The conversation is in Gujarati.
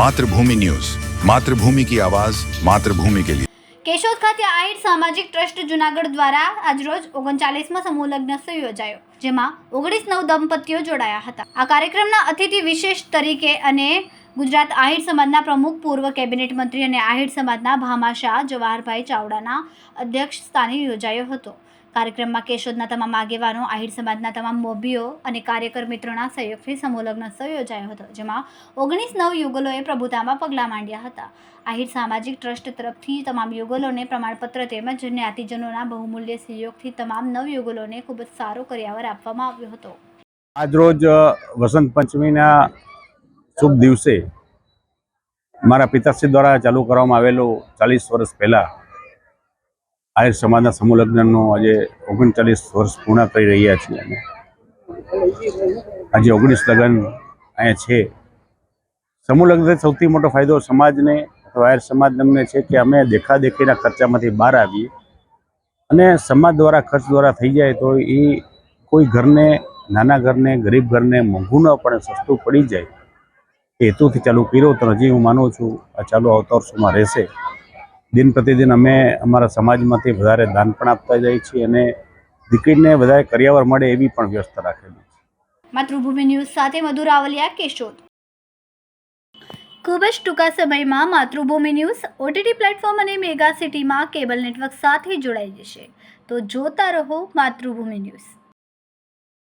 માતૃભૂમિ ન્યૂઝ માતૃભૂમિ કી આવાઝ માતૃભૂમિ કે લીએ કેશોદ ખાતે આહિર સામાજિક ટ્રસ્ટ જુનાગઢ દ્વારા આજરોજ ઓગણચાલીસમાં સમૂહ લગ્ન યોજાયો જેમાં ઓગણીસ નવ દંપતીઓ જોડાયા હતા આ કાર્યક્રમના અતિથિ વિશેષ તરીકે અને ગુજરાત આહિર સમાજના પ્રમુખ, પૂર્વ કેબિનેટ મંત્રી અને આહિર સમાજના ભામાશાહ જવાહરભાઈ ચાવડાના અધ્યક્ષ સ્થાને યોજાયો હતો. કાર્યક્રમમાં કેશોદના તમામ આગેવાનો, આહિર સમાજના તમામ મોભીઓ અને કાર્યકર મિત્રોના સહયોગથી સમૂહ લગ્નોત્સવ યોજાયો હતો, જેમાં ઓગણીસ નવ યુગલોએ પ્રભુતામાં પગલાં માંડ્યા હતા. આહિર સામાજિક ટ્રસ્ટ તરફથી તમામ યુગલોને પ્રમાણપત્ર તેમજ જ્ઞાતિજનોના બહુમૂલ્ય સહયોગથી તમામ નવ યુગલોને ખૂબ જ સારો કર્યાવર આપવામાં આવ્યો હતો. આજરોજ વસંત પંચમીના શુભ દિવસે મારા પિતાશ્રી દ્વારા ચાલુ કરવામાં આવેલો ચાલીસ વર્ષ પહેલાં આહિર સમાજના સમૂહ લગ્નનું આજે ઓગણચાલીસ વર્ષ પૂર્ણ કરી રહ્યા છીએ અમે. આજે ઓગણીસ લગ્ન અહીંયા છે. સમૂહ લગ્નથી સૌથી મોટો ફાયદો સમાજને અથવા આહિર સમાજને છે કે અમે દેખાદેખીના ખર્ચામાંથી બહાર આવીએ. અને સમાજ દ્વારા ખર્ચ દ્વારા થઈ જાય તો એ કોઈ ઘરને, નાના ઘરને, ગરીબ ઘરને મોંઘું ન પડે, સસ્તું પડી જાય. હેતુથી ચાલુ કર્યો તો હજી હું માનું છું આ ચાલુ આવતા વર્ષોમાં રહેશે. દિન પ્રતિદિન અમે અમારા સમાજમાંથી વધારે દાન પણ આપતા જઈએ છીએ અને દીકરીને વધારે કરિયાવર મળે એવી પણ વ્યવસ્થા રાખેલી છે. માતૃભૂમિ ન્યૂઝ સાથે મધુર આવલિયા કેશોદ. ખૂબ જ ટૂંકા સમયમાં માતૃભૂમિ ન્યૂઝ ઓટીટી પ્લેટફોર્મ અને મેગા સિટીમાં કેબલ નેટવર્ક સાથે જોડાઈ જશે. તો જોતા રહો માતૃભૂમિ ન્યૂઝ.